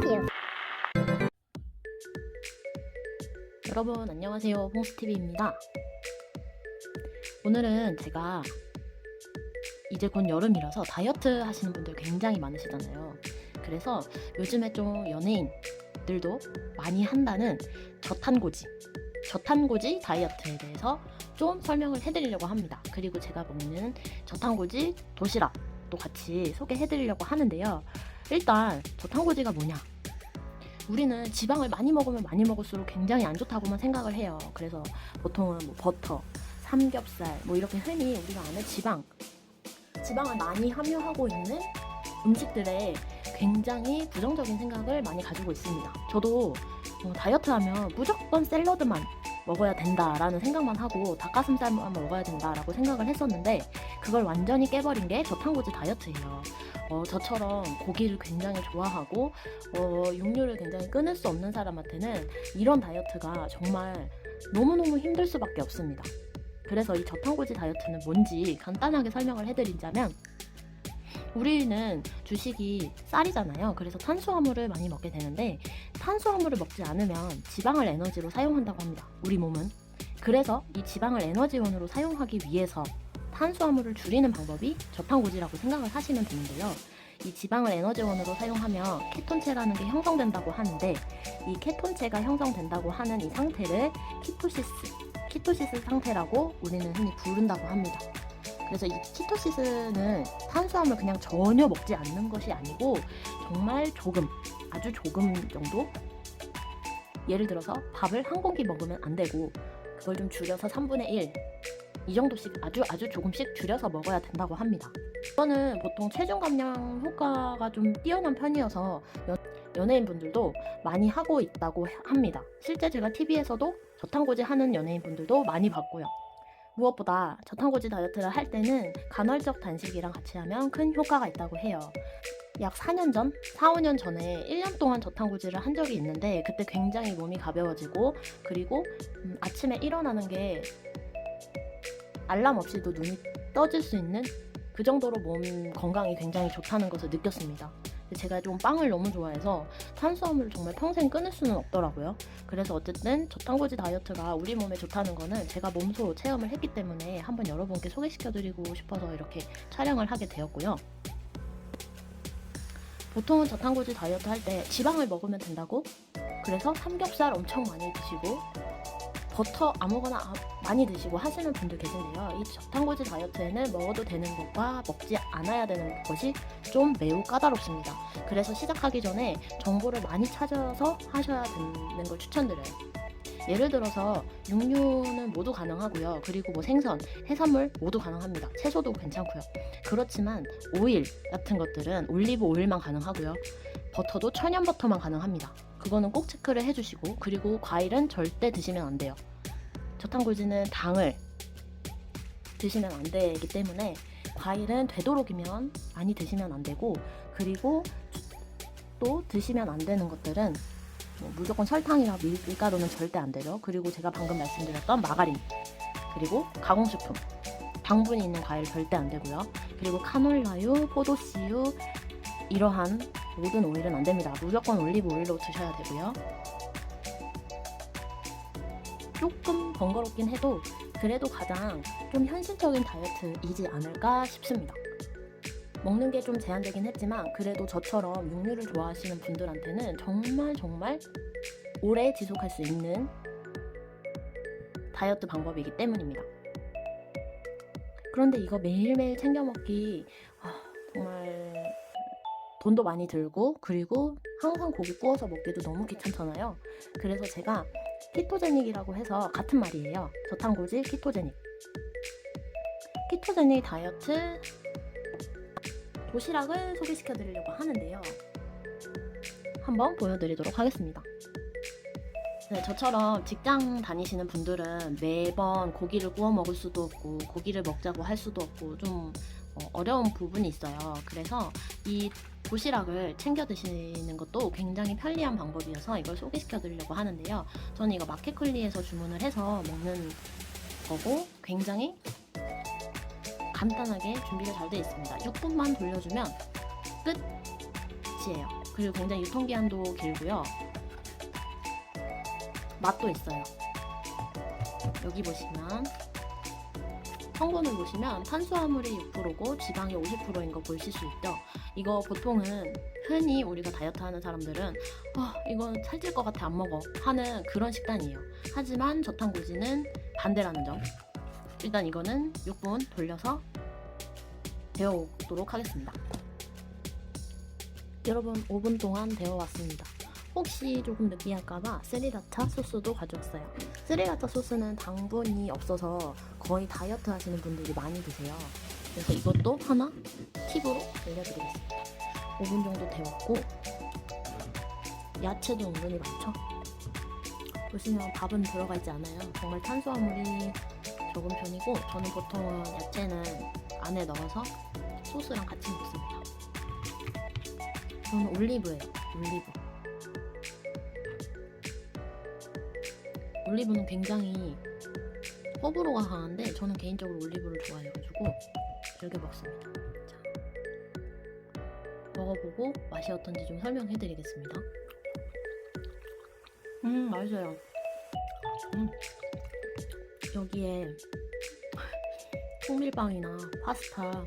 딱이에요. 여러분 안녕하세요. 홍스TV입니다. 오늘은 제가 이제 곧 여름이라서 다이어트 하시는 분들 굉장히 많으시잖아요. 그래서 요즘에 좀 연예인들도 많이 한다는 저탄고지 저탄고지 다이어트에 대해서 좀 설명을 해드리려고 합니다. 그리고 제가 먹는 저탄고지 도시락도 같이 소개해드리려고 하는데요. 일단 저탄고지가 뭐냐 우리는 지방을 많이 먹으면 많이 먹을수록 굉장히 안 좋다고만 생각을 해요. 그래서 보통은 뭐 버터, 삼겹살, 뭐 이렇게 흔히 우리가 아는 지방, 지방을 많이 함유하고 있는 음식들에 굉장히 부정적인 생각을 많이 가지고 있습니다. 저도 어, 다이어트 하면 무조건 샐러드만 먹어야 된다라는 생각만 하고 닭가슴살만 먹어야 된다라고 생각을 했었는데 그걸 완전히 깨버린 게 저탄고지 다이어트예요. 어, 저처럼 고기를 굉장히 좋아하고 어, 육류를 굉장히 끊을 수 없는 사람한테는 이런 다이어트가 정말 너무너무 힘들 수밖에 없습니다. 그래서 이 저탄고지 다이어트는 뭔지 간단하게 설명을 해드리자면 우리는 주식이 쌀이잖아요. 그래서 탄수화물을 많이 먹게 되는데 탄수화물을 먹지 않으면 지방을 에너지로 사용한다고 합니다. 우리 몸은. 그래서 이 지방을 에너지원으로 사용하기 위해서 탄수화물을 줄이는 방법이 저탄고지라고 생각을 하시면 되는데요. 이 지방을 에너지원으로 사용하면 케톤체라는 게 형성된다고 하는데 이 케톤체가 형성된다고 하는 이 상태를 키토시스, 키토시스 상태라고 우리는 흔히 부른다고 합니다. 그래서 이 키토시스는 탄수화물 그냥 전혀 먹지 않는 것이 아니고 정말 조금, 아주 조금 정도? 예를 들어서 밥을 한 공기 먹으면 안 되고 그걸 좀 줄여서 3분의 1, 이 정도씩 아주 아주 조금씩 줄여서 먹어야 된다고 합니다. 저는 보통 체중 감량 효과가 좀 뛰어난 편이어서 연, 연예인 분들도 많이 하고 있다고 합니다. 실제 제가 TV에서도 저탄고지 하는 연예인 분들도 많이 봤고요. 무엇보다 저탄고지 다이어트를 할 때는 간헐적 단식이랑 같이 하면 큰 효과가 있다고 해요. 약 4년 전, 4, 5년 전에 1년 동안 저탄고지를 한 적이 있는데 그때 굉장히 몸이 가벼워지고 그리고 음, 아침에 일어나는 게 알람 없이도 눈이 떠질 수 있는 그 정도로 몸 건강이 굉장히 좋다는 것을 느꼈습니다. 제가 좀 빵을 너무 좋아해서 탄수화물을 정말 평생 끊을 수는 없더라고요. 그래서 어쨌든 저탄고지 다이어트가 우리 몸에 좋다는 거는 제가 몸소 체험을 했기 때문에 한번 여러분께 소개시켜드리고 싶어서 이렇게 촬영을 하게 되었고요. 보통은 저탄고지 다이어트 할 때 지방을 먹으면 된다고? 그래서 삼겹살 엄청 많이 드시고 버터 아무거나 아- 많이 드시고 하시는 분들 계신데요. 이 저탄고지 다이어트에는 먹어도 되는 것과 먹지 않아야 되는 것이 좀 매우 까다롭습니다. 그래서 시작하기 전에 정보를 많이 찾아서 하셔야 되는 걸 추천드려요. 예를 들어서 육류는 모두 가능하고요. 그리고 뭐 생선, 해산물 모두 가능합니다. 채소도 괜찮고요. 그렇지만 오일 같은 것들은 올리브 오일만 가능하고요. 버터도 천연 버터만 가능합니다. 그거는 꼭 체크를 해주시고 그리고 과일은 절대 드시면 안 돼요. 저탄고지는 당을 드시면 안 되기 때문에 과일은 되도록이면 많이 드시면 안 되고 그리고 또 드시면 안 되는 것들은 뭐 무조건 설탕이나 밀- 밀가루는 절대 안 되죠. 그리고 제가 방금 말씀드렸던 마가린 그리고 가공식품 당분이 있는 과일 절대 안 되고요. 그리고 카놀라유, 포도씨유 이러한 모든 오일은 안 됩니다. 무조건 올리브 오일로 드셔야 되고요. 조금 번거롭긴 해도 그래도 가장 좀 현실적인 다이어트이지 않을까 싶습니다. 먹는 게 좀 제한되긴 했지만 그래도 저처럼 육류를 좋아하시는 분들한테는 정말 정말 오래 지속할 수 있는 다이어트 방법이기 때문입니다. 그런데 이거 매일매일 챙겨 먹기 아, 정말 돈도 많이 들고 그리고 항상 고기 구워서 먹기도 너무 귀찮잖아요. 그래서 제가 키토제닉이라고 해서 같은 말이에요. 저탄고지 키토제닉. 키토제닉 다이어트 도시락을 소개시켜 드리려고 하는데요. 한번 보여드리도록 하겠습니다. 네, 저처럼 직장 다니시는 분들은 매번 고기를 구워 먹을 수도 없고 고기를 먹자고 할 수도 없고 좀 어, 려운 부분이 있어요. 그래서 이 도시락을 챙겨 드시는 것도 굉장히 편리한 방법이어서 이걸 소개시켜 드리려고 하는데요. 저는 이거 마켓컬리에서 주문을 해서 먹는 거고 굉장히 간단하게 준비가 잘 되어 있습니다. 6분만 돌려주면 끝이에요. 그리고 굉장히 유통기한도 길고요. 맛도 있어요. 여기 보시면 성분을 보시면 탄수화물이 6%고 지방이 50%인 거 보실 수 있죠. 이거 보통은 흔히 우리가 다이어트 하는 사람들은 아, 이건 살찔 것 같아 안 먹어 하는 그런 식단이에요. 하지만 저탄고지는 반대라는 점. 일단 이거는 6분 돌려서 데워오도록 하겠습니다. 여러분 5분 동안 데워왔습니다. 혹시 조금 느끼할까봐 스리라차 소스도 가져왔어요. 스리라차 소스는 당분이 없어서 거의 다이어트 하시는 분들이 많이 드세요. 그래서 이것도 하나 팁으로 알려드리겠습니다. 5분 정도 데웠고 야채도 은근히 많죠. 보시면 밥은 들어가 있지 않아요. 정말 탄수화물이 적은 편이고 저는 보통은 야채는 안에 넣어서 소스랑 같이 먹습니다. 저는 올리브예요. 올리브. 올리브는 굉장히 호불호가 강한데 저는 개인적으로 올리브를 좋아해가지고 즐겨 먹습니다. 자, 먹어보고 맛이 어떤지 좀 설명해드리겠습니다. 음 맛있어요. 음. 여기에 통밀빵이나 파스타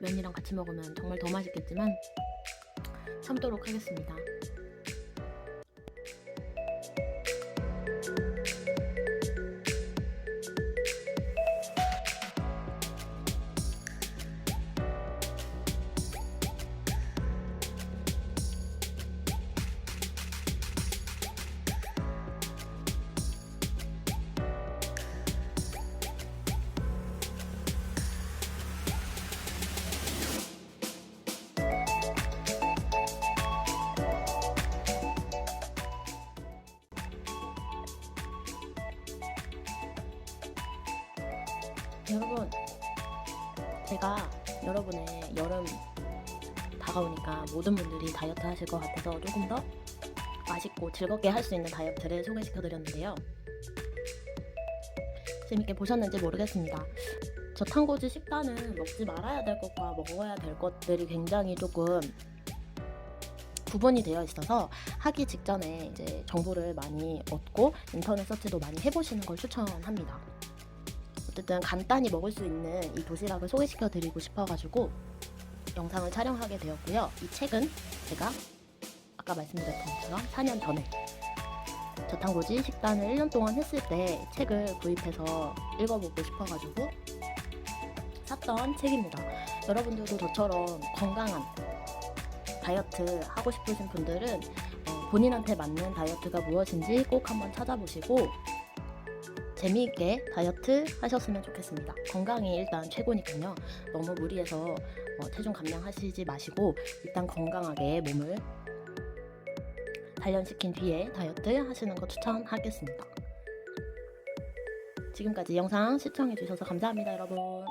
면이랑 같이 먹으면 정말 더 맛있겠지만 참도록 하겠습니다. 여러분, 제가 여러분의 여름 다가오니까 모든 분들이 다이어트 하실 것 같아서 조금 더 맛있고 즐겁게 할 수 있는 다이어트를 소개시켜 드렸는데요. 재밌게 보셨는지 모르겠습니다. 저탄고지 식단은 먹지 말아야 될 것과 먹어야 될 것들이 굉장히 조금 구분이 되어 있어서 하기 직전에 이제 정보를 많이 얻고 인터넷 서치도 많이 해보시는 걸 추천합니다. 어쨌든 간단히 먹을 수 있는 이 도시락을 소개시켜 드리고 싶어가지고 영상을 촬영하게 되었고요. 이 책은 제가 아까 말씀드렸던 것처럼 4년 전에 저탄고지 식단을 1년 동안 했을 때 책을 구입해서 읽어보고 싶어가지고 샀던 책입니다. 여러분들도 저처럼 건강한 다이어트 하고 싶으신 분들은 어, 본인한테 맞는 다이어트가 무엇인지 꼭 한번 찾아보시고 재미있게 다이어트 하셨으면 좋겠습니다. 건강이 일단 최고니까요. 너무 무리해서 어, 체중 감량하시지 마시고 일단 건강하게 몸을 단련시킨 뒤에 다이어트 하시는 거 추천하겠습니다. 지금까지 영상 시청해주셔서 감사합니다, 여러분.